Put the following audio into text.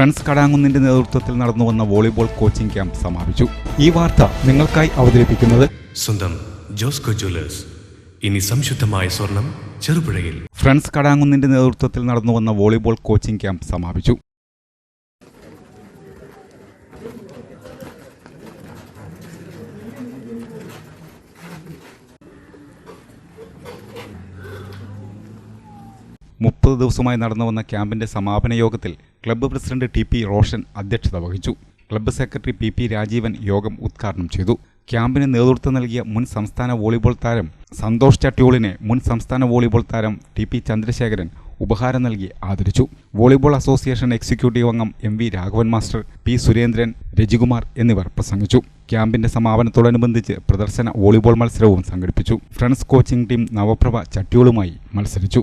Friends കടാങ്ങുന്നിന്റെ നേതൃത്വത്തിൽ നടന്നു വന്ന വോളിബോൾ കോച്ചിംഗ് ക്യാമ്പ് സമാപിച്ചു. ഈ വാർത്ത നിങ്ങൾക്കായി അവതരിപ്പിക്കുന്നത് സ്വന്തം ജോസ്കോ ജ്വല്ലേഴ്സ്. ഇനി സംശുദ്ധമായ സ്വർണം ചെറുപുഴയിൽ. ഫ്രണ്ട്സ് കടാങ്ങുന്നിന്റെ നേതൃത്വത്തിൽ നടന്നു വന്ന വോളിബോൾ കോച്ചിംഗ് ക്യാമ്പ് സമാപിച്ചു. മുപ്പത് ദിവസമായി നടന്നു വന്ന ക്യാമ്പിന്റെ സമാപന യോഗത്തിൽ club president T P Roshan അധ്യക്ഷത വഹിച്ചു. Club secretary P P Rajeevan യോഗം ഉദ്ഘാടനം ചെയ്തു. ക്യാമ്പിന് നേതൃത്വം നൽകിയ മുൻ സംസ്ഥാന വോളിബോൾ താരം സന്തോഷ് ചട്ടിയോളിനെ മുൻ സംസ്ഥാന വോളിബോൾ താരം ടി പി ചന്ദ്രശേഖരൻ ഉപഹാരം നൽകി ആദരിച്ചു. വോളിബോൾ അസോസിയേഷൻ എക്സിക്യൂട്ടീവ് അംഗം M V Raghavan master P Surendran Rajikumar എന്നിവർ പ്രസംഗിച്ചു. ക്യാമ്പിന്റെ സമാപനത്തോടനുബന്ധിച്ച് പ്രദർശന വോളിബോൾ മത്സരവും സംഘടിപ്പിച്ചു. ഫ്രണ്ട്സ് കോച്ചിംഗ് ടീം നവപ്രഭ ചട്ടിയോളുമായി മത്സരിച്ചു.